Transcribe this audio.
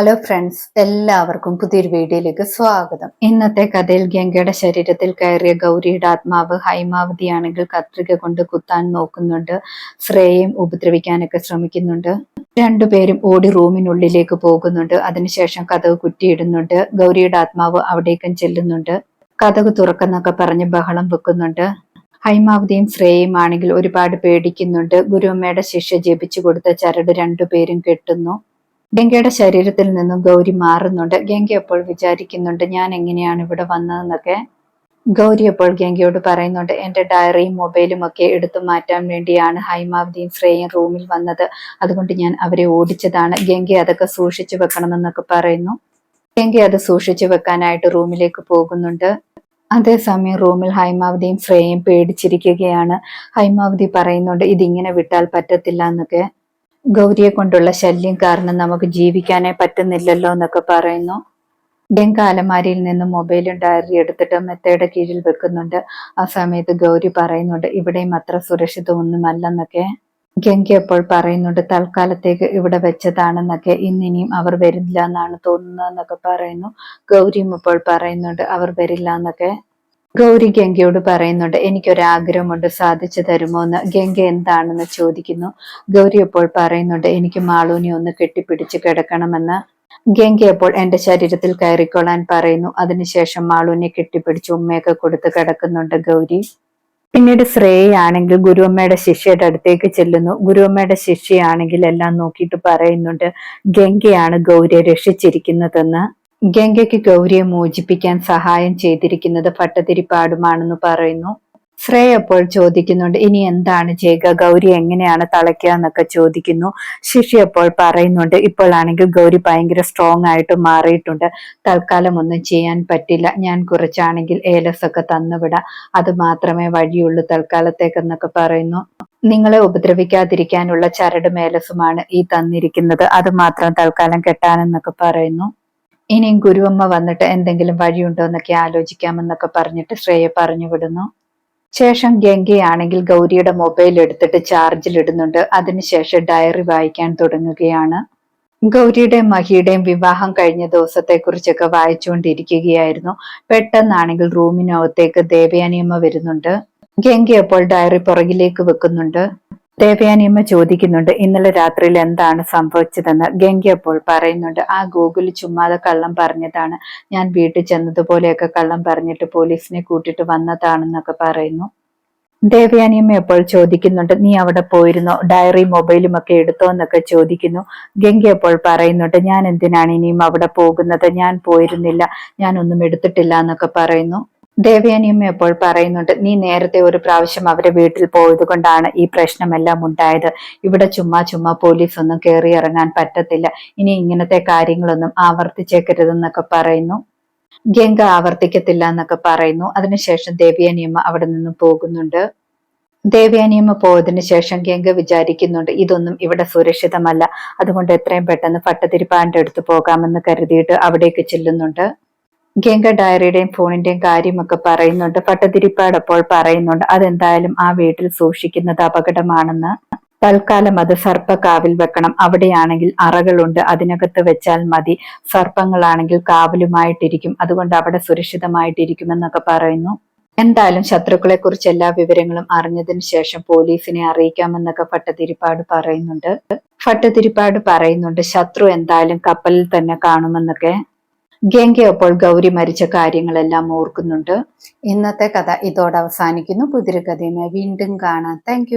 Hello friends എല്ലാവർക്കും പുതിയൊരു വീഡിയോയിലേക്ക് സ്വാഗതം. ഇന്നത്തെ കഥയിൽ ഗംഗയുടെ ശരീരത്തിൽ കയറിയ ഗൗരിയുടെ ആത്മാവ് ഹൈമാവതിയാണെങ്കിൽ കത്രിക കൊണ്ട് കുത്താൻ നോക്കുന്നുണ്ട്. ശ്രേയയും ഉപദ്രവിക്കാനൊക്കെ ശ്രമിക്കുന്നുണ്ട്. രണ്ടുപേരും ഓടി റൂമിനുള്ളിലേക്ക് പോകുന്നുണ്ട്. അതിനുശേഷം കഥവ് കുറ്റിയിടുന്നുണ്ട്. ഗൗരിയുടെ ആത്മാവ് അവിടേക്കും ചെല്ലുന്നുണ്ട്. കഥക് തുറക്കെന്നൊക്കെ പറഞ്ഞ് ബഹളം വെക്കുന്നുണ്ട്. ഹൈമാവതിയും ശ്രേയയും ആണെങ്കിൽ ഒരുപാട് പേടിക്കുന്നുണ്ട്. ഗുരുവമ്മയുടെ ശിഷ്യ ജപിച്ചു കൊടുത്ത ചരട് രണ്ടുപേരും കെട്ടുന്നു. ഗംഗയുടെ ശരീരത്തിൽ നിന്നും ഗൗരി മാറുന്നുണ്ട്. ഗംഗ അപ്പോൾ വിചാരിക്കുന്നുണ്ട് ഞാൻ എങ്ങനെയാണ് ഇവിടെ വന്നതെന്നൊക്കെ. ഗൗരി അപ്പോൾ ഗംഗയോട് പറയുന്നുണ്ട് എന്റെ ഡയറിയും മൊബൈലും ഒക്കെ എടുത്തു മാറ്റാൻ വേണ്ടിയാണ് ഹൈമാവതിയും ശ്രേയും റൂമിൽ വന്നത്. അതുകൊണ്ട് ഞാൻ അവരെ ഓടിച്ചതാണ്. ഗംഗ അതൊക്കെ സൂക്ഷിച്ചു വെക്കണമെന്നൊക്കെ പറയുന്നു. ഗംഗ അത് സൂക്ഷിച്ചു വെക്കാനായിട്ട് റൂമിലേക്ക് പോകുന്നുണ്ട്. അതേസമയം റൂമിൽ ഹൈമാവതിയും ശ്രേയും പേടിച്ചിരിക്കുകയാണ്. ഹൈമാവതി പറയുന്നുണ്ട് ഇതിങ്ങനെ വിട്ടാൽ പറ്റത്തില്ല എന്നൊക്കെ. ഗൗരിയെ കൊണ്ടുള്ള ശല്യം കാരണം നമുക്ക് ജീവിക്കാനേ പറ്റുന്നില്ലല്ലോ എന്നൊക്കെ പറയുന്നു. ഡെങ്ക നിന്ന് മൊബൈലും ഡയറി എടുത്തിട്ട് മെത്തയുടെ കീഴിൽ വെക്കുന്നുണ്ട്. ആ സമയത്ത് ഗൗരി പറയുന്നുണ്ട് ഇവിടെയും അത്ര സുരക്ഷിതമൊന്നുമല്ലെന്നൊക്കെ. ഗംഗ അപ്പോൾ പറയുന്നുണ്ട് തൽക്കാലത്തേക്ക് ഇവിടെ വെച്ചതാണെന്നൊക്കെ ഇന്നിനിയും അവർ വരില്ല എന്നാണ് തോന്നുന്നതെന്നൊക്കെ പറയുന്നു. ഗൗരിയും ഇപ്പോൾ പറയുന്നുണ്ട് അവർ വരില്ല എന്നൊക്കെ ഗൗരി ഗംഗയോട് പറയുന്നുണ്ട് എനിക്കൊരാഗ്രഹമുണ്ട് സാധിച്ചു തരുമോ എന്ന് ഗംഗ എന്താണെന്ന് ചോദിക്കുന്നു. ഗൗരി അപ്പോൾ പറയുന്നുണ്ട് എനിക്ക് മാളൂനെ ഒന്ന് കെട്ടിപ്പിടിച്ച് കിടക്കണമെന്ന്. ഗംഗ അപ്പോൾ എന്റെ ശരീരത്തിൽ കയറിക്കൊള്ളാൻ പറയുന്നു. അതിനുശേഷം മാളൂനെ കെട്ടിപ്പിടിച്ച് ഉമ്മയൊക്കെ കൊടുത്ത് കിടക്കുന്നുണ്ട് ഗൗരി. പിന്നീട് ശ്രേയാണെങ്കിൽ ഗുരുവമ്മയുടെ ശിഷ്യയുടെ അടുത്തേക്ക് ചെല്ലുന്നു. ഗുരുവമ്മയുടെ ശിഷ്യയാണെങ്കിൽ എല്ലാം നോക്കിയിട്ട് പറയുന്നുണ്ട് ഗംഗയാണ് ഗൗരിയെ രക്ഷിച്ചിരിക്കുന്നതെന്ന്. ഗംഗയ്ക്ക് ഗൗരിയെ മോചിപ്പിക്കാൻ സഹായം ചെയ്തിരിക്കുന്നത് ഭട്ടതിരിപ്പാടുമാണെന്ന് പറയുന്നു. ശ്രേയ അപ്പോൾ ചോദിക്കുന്നുണ്ട് ഇനി എന്താണ് ചെയ്യുക ഗൗരി എങ്ങനെയാണ് തളയ്ക്കുക എന്നൊക്കെ ചോദിക്കുന്നു. ശിഷി അപ്പോൾ പറയുന്നുണ്ട് ഇപ്പോഴാണെങ്കിൽ ഗൗരി ഭയങ്കര സ്ട്രോങ് ആയിട്ട് മാറിയിട്ടുണ്ട്. തൽക്കാലം ഒന്നും ചെയ്യാൻ പറ്റില്ല. ഞാൻ കുറച്ചാണെങ്കിൽ ഏലസ് ഒക്കെ തന്നുവിടാം. അത് മാത്രമേ വഴിയുള്ളൂ തൽക്കാലത്തേക്കെന്നൊക്കെ പറയുന്നു. നിങ്ങളെ ഉപദ്രവിക്കാതിരിക്കാനുള്ള ചരട് മേലസുമാണ് ഈ തന്നിരിക്കുന്നത്. അത് മാത്രം തൽക്കാലം കെട്ടാനെന്നൊക്കെ പറയുന്നു. ഇനിയും ഗുരുവമ്മ വന്നിട്ട് എന്തെങ്കിലും വഴിയുണ്ടോ എന്നൊക്കെ ആലോചിക്കാമെന്നൊക്കെ പറഞ്ഞിട്ട് ശ്രേയ പറഞ്ഞു വിടുന്നു. ശേഷം ഗംഗയാണെങ്കിൽ ഗൗരിയുടെ മൊബൈൽ എടുത്തിട്ട് ചാർജിൽ ഇടുന്നുണ്ട്. അതിനുശേഷം ഡയറി വായിക്കാൻ തുടങ്ങുകയാണ്. ഗൗരിയുടെയും മഹിയുടെയും വിവാഹം കഴിഞ്ഞ ദിവസത്തെ കുറിച്ചൊക്കെ വായിച്ചുകൊണ്ടിരിക്കുകയായിരുന്നു. പെട്ടെന്നാണെങ്കിൽ റൂമിനകത്തേക്ക് ദേവയാനിയമ്മ വരുന്നുണ്ട്. ഗംഗ അപ്പോൾ ഡയറി പുറകിലേക്ക് വെക്കുന്നുണ്ട്. ദേവയാനിയമ്മ ചോദിക്കുന്നുണ്ട് ഇന്നലെ രാത്രിയിൽ എന്താണ് സംഭവിച്ചതെന്ന്? ഗംഗ അപ്പോൾ പറയുന്നുണ്ട് ആ ഗൂഗിൾ ചുമ്മാതെ കള്ളം പറഞ്ഞതാണ്. ഞാൻ വീട്ടിൽ ചെന്നതുപോലെയൊക്കെ കള്ളം പറഞ്ഞിട്ട് പോലീസിനെ കൂട്ടിട്ട് വന്നതാണെന്നൊക്കെ പറയുന്നു. ദേവയാനിയമ്മ എപ്പോൾ ചോദിക്കുന്നുണ്ട് നീ അവിടെ പോയിരുന്നോ? ഡയറി മൊബൈലും ഒക്കെ എടുത്തോ? എന്നൊക്കെ ചോദിക്കുന്നു. ഗംഗ അപ്പോൾ പറയുന്നുണ്ട് ഞാൻ എന്തിനാണ് ഇനിയും അവിടെ പോകുന്നത്? ഞാൻ പോയിരുന്നില്ല. ഞാനൊന്നും എടുത്തിട്ടില്ല എന്നൊക്കെ പറയുന്നു. ദേവയാനിയമ്മ എപ്പോൾ പറയുന്നുണ്ട് നീ നേരത്തെ ഒരു പ്രാവശ്യം അവരെ വീട്ടിൽ പോയത് കൊണ്ടാണ് ഈ പ്രശ്നമെല്ലാം ഉണ്ടായത്. ഇവിടെ ചുമ്മാ ചുമ്മാ പോലീസ് ഒന്നും കയറി ഇറങ്ങാൻ പറ്റത്തില്ല. ഇനി ഇങ്ങനത്തെ കാര്യങ്ങളൊന്നും ആവർത്തിച്ചേക്കരുതെന്നൊക്കെ പറയുന്നു. ഗംഗ ആവർത്തിക്കത്തില്ല എന്നൊക്കെ പറയുന്നു. അതിനുശേഷം ദേവയാനിയമ്മ അവിടെ നിന്ന് പോകുന്നുണ്ട്. ദേവയാനിയമ്മ പോയതിനു ശേഷം ഗംഗ വിചാരിക്കുന്നുണ്ട് ഇതൊന്നും ഇവിടെ സുരക്ഷിതമല്ല. അതുകൊണ്ട് എത്രയും പെട്ടെന്ന് പട്ടതിരിപ്പാന്റെ അടുത്ത് പോകാമെന്ന് കരുതിയിട്ട് അവിടേക്ക് ചെല്ലുന്നുണ്ട്. ഗംഗ ഡയറിയുടെയും ഫോണിന്റെയും കാര്യമൊക്കെ പറയുന്നുണ്ട്. പട്ടതിരിപ്പാട് അപ്പോൾ പറയുന്നുണ്ട്. അതെന്തായാലും ആ വീട്ടിൽ സൂക്ഷിക്കുന്നത് അപകടമാണെന്ന്. തൽക്കാലം അത് സർപ്പക്കാവിൽ വെക്കണം. അവിടെയാണെങ്കിൽ അറകളുണ്ട്. അതിനകത്ത് വെച്ചാൽ മതി. സർപ്പങ്ങളാണെങ്കിൽ കാവലുമായിട്ടിരിക്കും. അതുകൊണ്ട് അവിടെ സുരക്ഷിതമായിട്ടിരിക്കുമെന്നൊക്കെ പറയുന്നു. എന്തായാലും ശത്രുക്കളെ കുറിച്ച് എല്ലാ വിവരങ്ങളും അറിഞ്ഞതിന് ശേഷം പോലീസിനെ അറിയിക്കാമെന്നൊക്കെ ഭട്ടതിരിപ്പാട് പറയുന്നുണ്ട്. ഭട്ടതിരിപ്പാട് പറയുന്നുണ്ട് ശത്രു എന്തായാലും കപ്പലിൽ തന്നെ കാണുമെന്നൊക്കെ. ഗംഗ അപ്പോൾ ഗൗരി മരിച്ച കാര്യങ്ങളെല്ലാം ഓർക്കുന്നുണ്ട്. ഇന്നത്തെ കഥ ഇതോടെ അവസാനിക്കുന്നു. കഥയുമായി വീണ്ടും കാണാം. താങ്ക്